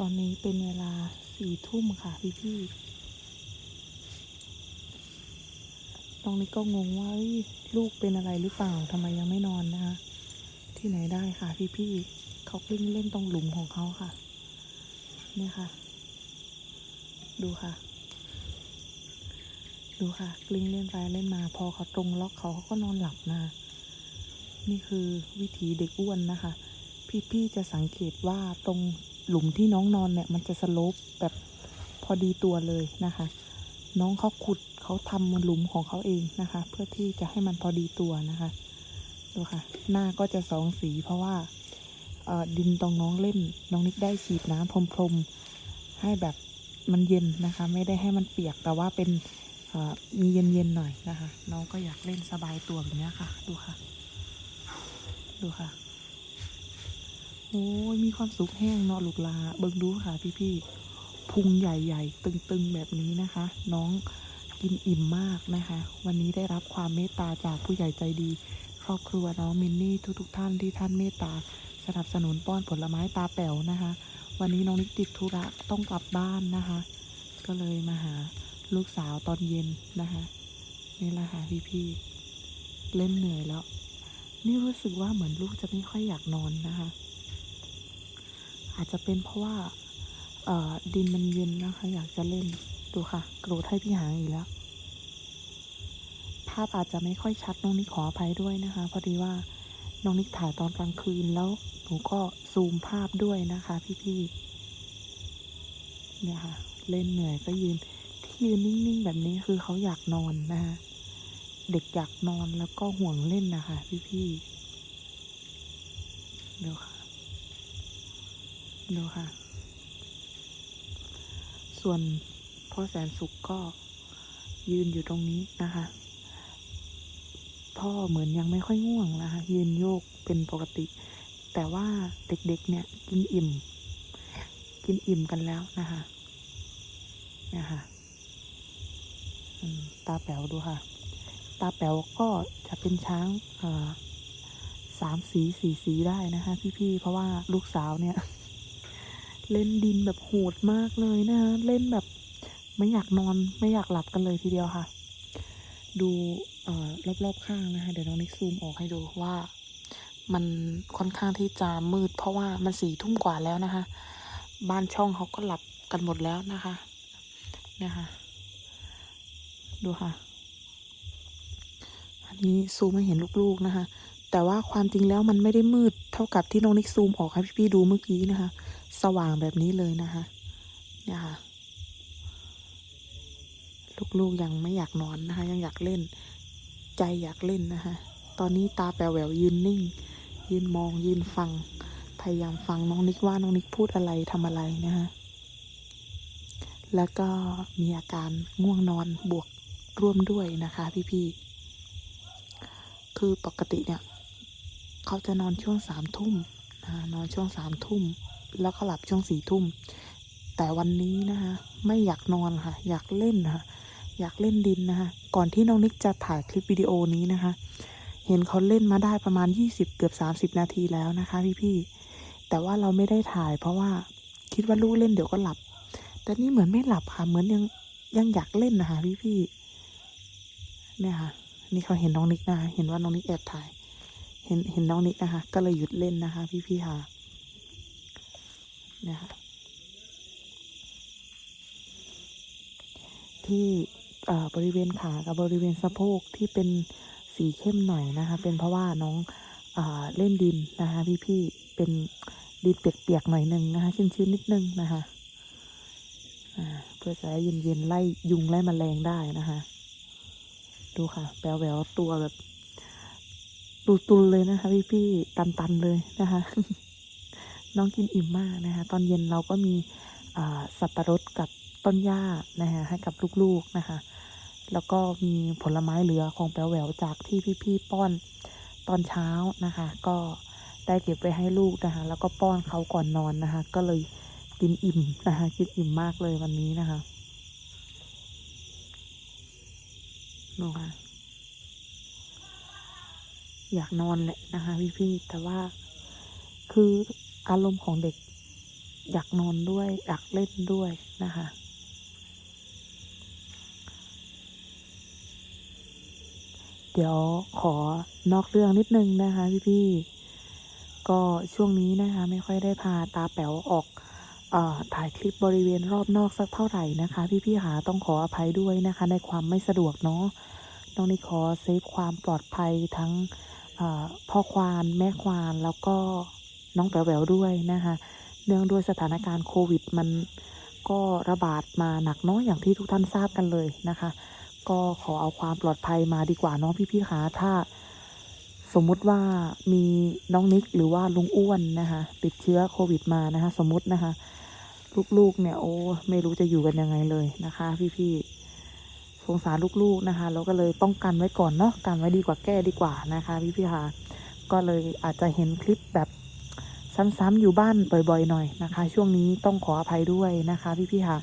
ตอนนี้เป็นเวลาสี่ทุ่มค่ะพี่พี่ๆตรงนี้ก็งงว่าลูกเป็นอะไรหรือเปล่าทำไมยังไม่นอนนะคะ ที่ไหนได้ค่ะพี่พี่ๆเขาเล่นเล่นตรงหลุมของเขาค่ะ เนี่ยค่ะ ดูค่ะ ดูค่ะกลิ้งเล่นไปเล่นมา พอเขาตรงล็อกเขาเขาก็นอนหลับนะ นี่คือวิถีเด็กอ้วนนะคะ พี่ๆจะสังเกตว่าตรง หลุมที่น้องนอนเนี่ย มันจะสโลปแบบพอดีตัวเลยนะคะ น้องเขาขุดเขาทำหลุมของเขาเองนะคะ เพื่อที่จะให้มันพอดีตัวนะคะดูค่ะ หน้าก็จะสองสีเพราะว่าดินตรงน้องเล่น น้องนิกได้ฉีดน้ำพรมๆให้แบบมันเย็นนะคะ ไม่ได้ให้มันเปียกแต่ว่าเป็นมีเย็นๆหน่อยนะคะ น้องก็อยากเล่นสบายตัวแบบนี้ค่ะ ดูค่ะ ดูค่ะ โอ้ยมีความสุขแห้งเนาะลูกลาเบิ่งดูค่ะพี่ๆพุงใหญ่ๆ ตึงๆแบบนี้นะคะ น้องกินอิ่มมากนะคะ วันนี้ได้รับความเมตตาจากผู้ใหญ่ใจดี ครอบครัวน้องมินนี่ทุกๆท่านที่ท่านเมตตา สนับสนุนป้อนผลไม้ตาแป๋วนะคะ วันนี้น้องนิกติดธุระต้องกลับบ้านนะคะ ก็เลยมาหาลูกสาวตอนเย็นนะคะนี่แหละค่ะพี่ๆเล่นเหนื่อยแล้ว นี่รู้สึกว่าเหมือนลูกจะไม่ค่อยอยากนอนนะคะ อาจจะเป็นเพราะว่าเออดินมันเย็นนะคะ อยากจะเล่นดูค่ะกรธให้พี่หางอีกแล้ว ภาพอาจจะไม่ค่อยชัดน้องนิกขออภัยด้วยนะคะ พอดีว่าน้องนิกถ่ายตอนกลางคืนแล้วหนูก็ซูมภาพด้วยนะคะ พี่ๆเนี่ยค่ะ เล่นเหนื่อยก็ยืนที่ยืนนิ่งๆแบบนี้คือเขาอยากนอนนะคะเด็กอยากนอนแล้วก็ห่วงเล่นนะคะ พี่ๆดูค่ะ ดูค่ะ ส่วนพ่อแสนสุขก็ยืนอยู่ตรงนี้นะคะ พ่อเหมือนยังไม่ค่อยง่วงนะคะ ยืนโยกเป็นปกติ แต่ว่าเด็กๆ เนี่ย กินอิ่ม กินอิ่มกันแล้วนะคะเนี่ยค่ะตาแป๋วดูค่ะ ตาแป๋วก็จะเป็นช้างสามสีสี่สีได้นะคะ พี่ๆ เพราะว่าลูกสาวเนี่ย เล่นดินแบบโหดมากเลยนะคะเล่นแบบไม่อยากนอนไม่อยากหลับกันเลยทีเดียวค่ะ ดูรอบๆข้างนะคะเดี๋ยวน้องนิกซูมออกให้ดูว่ามันค่อนข้างที่จะมืด เพราะว่ามันสี่ทุ่มกว่าแล้วนะคะ บ้านช่องเขาก็หลับกันหมดแล้วนะคะเนี่ยค่ะ ดูค่ะ อันนี้ซูมให้เห็นลูกๆนะคะ แต่ว่าความจริงแล้วมันไม่ได้มืดเท่ากับที่น้องนิกซูมออกให้พี่ๆดูเมื่อกี้นะคะ สว่างแบบนี้เลยนะคะ เนี่ยค่ะ ลูกๆยังไม่อยากนอนนะคะ ยังอยากเล่น ใจอยากเล่นนะคะ ตอนนี้ตาแป๋วแหววยืนนิ่ง ยืนมองยืนฟัง พยายามฟังน้องนิกว่าน้องนิกพูดอะไรทำอะไรนะคะแล้วก็มีอาการง่วงนอนบวกร่วมด้วยนะคะ พี่ๆ คือปกติเนี่ย เขาจะนอนช่วงสามทุ่มนอนช่วงสามทุ่ม แล้วก็หลับช่วงสี่ทุ่ม แต่วันนี้นะคะ ไม่อยากนอนค่ะ อยากเล่นนะคะอยากเล่นดินนะคะ ก่อนที่น้องนิกจะถ่ายคลิปวิดีโอนี้นะคะ เห็นเขาเล่นมาได้ประมาณยี่สิบเกือบสามสิบนาทีแล้วนะคะพี่ๆ แต่ว่าเราไม่ได้ถ่าย เพราะว่าคิดว่าลูกเล่นเดี๋ยวก็หลับ แต่นี่เหมือนไม่หลับค่ะ เหมือนยังยังอยากเล่นนะคะพี่ๆ เนี่ยค่ะ นี่เขาเห็นน้องนิกนะคะ เห็นว่าน้องนิกแอบถ่าย เห็นเห็นน้องนิกนะคะ ก็เลยหยุดเล่นนะคะ พี่ๆค่ะ นี่ยค่ะที่บริเวณขากับบริเวณสะโพกที่เป็นสีเข้มหน่อยนะคะ เป็นเพราะว่าน้องอเล่นดินนะคะพี่ๆเป็นดินเปียกๆหน่อยหนึ่งนะคะชื้นๆนิดนึงนะคะเพื่อจะให้เย็นๆไล่ยุงไล่แมลงได้นะคะ ดูค่ะแปลวแหววตัวแบบตูตุนเลยนะคะ พี่ๆตันๆเลยนะคะ น้องกินอิ่มมากนะคะ ตอนเย็นเราก็มีสับปะรดกับต้นหญ้านะคะให้กับลูกๆนะคะ แล้วก็มีผลไม้เหลือของแปลวแหววจากที่พี่ๆป้อนตอนเช้านะคะ ก็ได้เก็บไว้ให้ลูกนะคะ แล้วก็ป้อนเขาก่อนนอนนะคะ ก็เลยกินอิ่มนะคะกินอิ่มมากเลยวันนี้นะคะดูค่ะอยากนอนแหละนะคะพี่ๆแต่ว่าคือ อารมณ์ของเด็ก อยากนอนด้วย อยากเล่นด้วยนะคะ เดี๋ยวขอนอกเรื่องนิดนึงนะคะพี่ๆก็ช่วงนี้นะคะ ไม่ค่อยได้พาตาแป๋วออกอถ่ายคลิปบริเวณรอบนอกสักเท่าไหร่นะคะ พี่ๆหาต้องขออภัยด้วยนะคะ ในความไม่สะดวกเนาะน้องนิขอเซฟความปลอดภัยทั้งพ่อควานแม่ควานแล้วก็ น้องแป๋วๆด้วยนะคะเนื่องด้วยสถานการณ์โควิด มันก็ระบาดมาหนักเนาะอย่างที่ทุกท่านทราบกันเลยนะคะ ก็ขอเอาความปลอดภัยมาดีกว่าเนาะพี่ๆคะถ้าสมมุติว่ามีน้องนิกหรือว่าลุงอ้วนนะคะติดเชื้อโควิดมานะคะ สมมุตินะคะ ลูกๆเนี่ยโอ้ไม่รู้จะอยู่กันยังไงเลยนะคะ พี่ๆสงสารลูกๆนะคะเราก็เลยป้องกันไว้ก่อนเนาะกันไว้ดีกว่าแก้ดีกว่านะคะ พี่ๆคะก็เลยอาจจะเห็นคลิปแบบ ซ้ำๆอยู่บ้านบ่อยๆหน่อยนะคะ ช่วงนี้ต้องขออภัยด้วยนะคะ พี่ๆค่ะ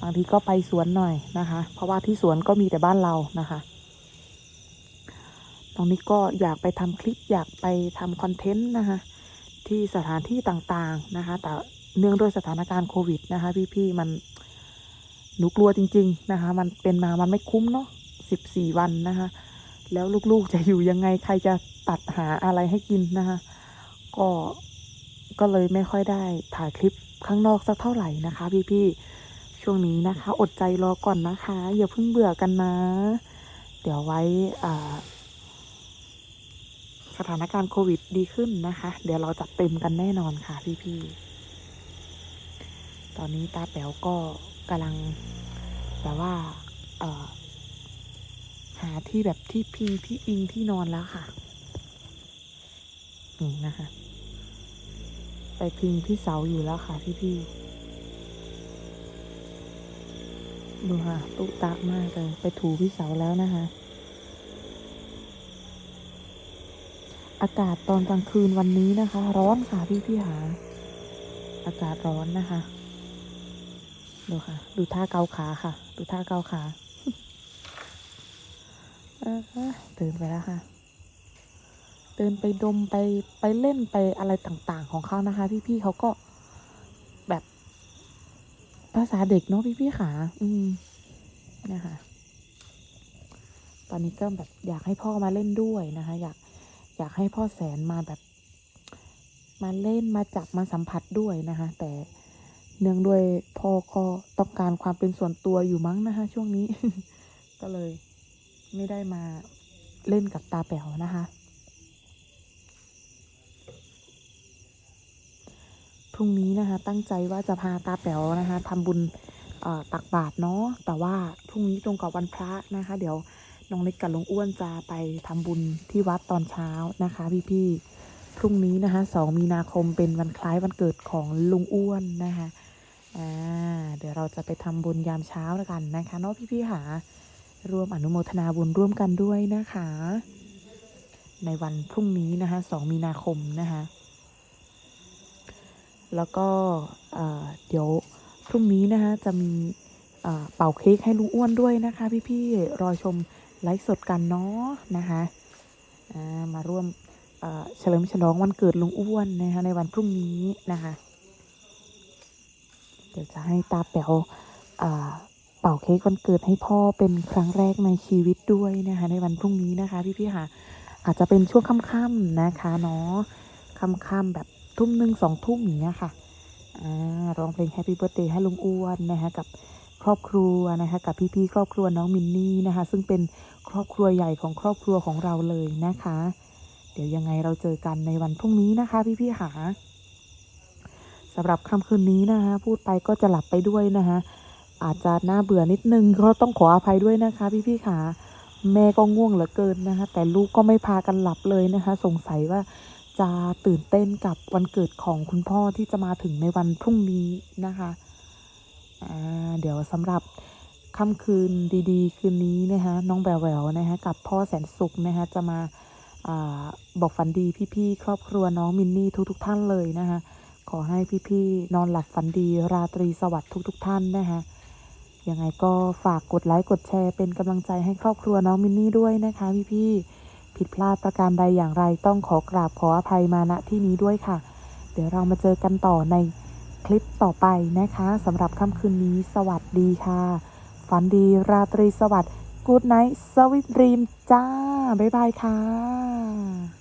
บางทีก็ไปสวนหน่อยนะคะ เพราะว่าที่สวนก็มีแต่บ้านเรานะคะตรงนี้ก็อยากไปทำคลิปอยากไปทำคอนเทนต์นะคะ ที่สถานที่ต่างๆนะคะ แต่เนื่องด้วยสถานการณ์โควิดนะคะ พี่ๆมันหนูกลัวจริง ๆนะคะ มันเป็นมามันไม่คุ้มเนาะสิบสี่วันนะคะ แล้วลูกๆจะอยู่ยังไงใครจะตัดหาอะไรให้กินนะคะ ก็ ก็เลยไม่ค่อยได้ถ่ายคลิปข้างนอกสักเท่าไหร่นะคะ พี่ๆ ช่วงนี้นะคะ อดใจรอก่อนนะคะ อย่าเพิ่งเบื่อกันนะ เดี๋ยวไว้สถานการณ์โควิดดีขึ้นนะคะ เดี๋ยวเราจัดเต็มกันแน่นอนค่ะ พี่ๆ ตอนนี้ตาแป๋วก็กำลังแบบว่าหาที่แบบที่พิงที่อิงที่นอนแล้วค่ะ นี่นะคะ ไปพิงที่เสาอยู่แล้วค่ะพี่ๆดูค่ะตุตะมากเลยไปถูพี่เสาแล้วนะคะ อากาศตอนกลางคืนวันนี้นะคะ ร้อนค่ะพี่พี่หา อากาศร้อนนะคะดูค่ะ ดูท่าเกาขาค่ะ ดูท่าเกาขาเออเดินไปแล้วค่ะ เดินไปดมไปไปเล่นไปอะไรต่างๆ ของเขานะคะ พี่ๆเขาก็แบบภาษาเด็กเนาะพี่ๆขาอืมนะคะตอนนี้ก็แบบอยากให้พ่อมาเล่นด้วยนะคะ อยากอยากให้พ่อแสนมาแบบ มาเล่นมาจับมาสัมผัสด้วยนะคะ แต่เนื่องด้วยพ่อก็ต้องการความเป็นส่วนตัวอยู่มั้งนะคะ ช่วงนี้ ก็เลยไม่ได้มาเล่นกับตาแป๋วนะคะ รุ่งนี้นะคะ ตั้งใจว่าจะพาตาแป๋วนะคะทำบุญตักบาตรเนาะแต่ว่าพรุ่งนี้ตรงกับวันพระนะคะ เดี๋ยวน้องเล็กกับลุงอ้วนจะไปทำบุญที่วัดตอนเช้านะคะพี่ๆพรุ่งนี้นะคะสองมีนาคมเป็นวันคล้ายวันเกิดของลุงอ้วนนะคะอ่าเดี๋ยวเราจะไปทำบุญยามเช้าแล้วกันนะคะเนาะพี่ๆค่ะร่วมอนุโมทนาบุญร่วมกันด้วยนะคะ ในวันพรุ่งนี้นะคะสองมีนาคมนะคะ แล้วก็เดี๋ยวพรุ่งนี้นะคะจะมีเป่าเค้กให้ลุงอ้วนด้วยนะคะ พี่ๆรอชมไลฟ์สดกันเนาะนะคะามาร่วมเฉลิมฉลองวันเกิดลุงอ้วนนะคะในวันพรุ่งนี้นะคะ เดี๋ยวจะให้ตาแป๋วเอ่อเป่าเค้กวันเกิดให้พ่อเป็นครั้งแรกในชีวิตด้วยนะคะ ในวันพรุ่งนี้นะคะ พี่ๆค่ะ อาจจะเป็นช่วงค่ำๆนะคะเนาะค่ำๆแบบ ทุ่มหนึ่งสองทุ่มอย่างเงี้ยค่ะอ่าร้องเพลง Happy Birthday ให้ลุงอ้วนนะคะกับครอบครัวนะคะกับพี่ๆครอบครัวน้องมินนี่นะคะ ซึ่งเป็นครอบครัวใหญ่ของครอบครัวของเราเลยนะคะ เดี๋ยวยังไงเราเจอกันในวันพรุ่งนี้นะคะพี่ๆค่ะสำหรับค่ำคืนนี้นะคะ พูดไปก็จะหลับไปด้วยนะคะอาจจะน่าเบื่อนิดนึงก็ต้องขออภัยด้วยนะคะ พี่ๆค่ะแม่ก็ง่วงเหลือเกินนะคะ แต่ลูกก็ไม่พากันหลับเลยนะคะ สงสัยว่า จะตื่นเต้นกับวันเกิดของคุณพ่อที่จะมาถึงในวันพรุ่งนี้นะคะเดี๋ยวสำหรับค่ำคืนดีๆ คืนนี้นะคะน้องแบวแววนะคะกับพ่อแสนสุขนะคะจะมาอาบอกฝันดีพี่ๆครอบครัวน้องมินนี่ทุกๆท่านเลยนะคะขอให้พี่ๆนอนหลับฝันดีราตรีสวัสดิ์ทุก ๆ ท่านนะคะยังไงก็ฝากกดไลค์กดแชร์เป็นกำลังใจให้ครอบครัวน้องมินนี่ด้วยนะคะพี่ๆ ผิดพลาดประการใดอย่างไรต้องขอกราบขออภัยมาณที่นี้ด้วยค่ะ เดี๋ยวเรามาเจอกันต่อในคลิปต่อไปนะคะสำหรับค่ำคืนนี้สวัสดีค่ะ ฝันดีราตรีสวัสดิ์กูดไนท์สวิตรีมจ้า บ๊ายบายค่ะ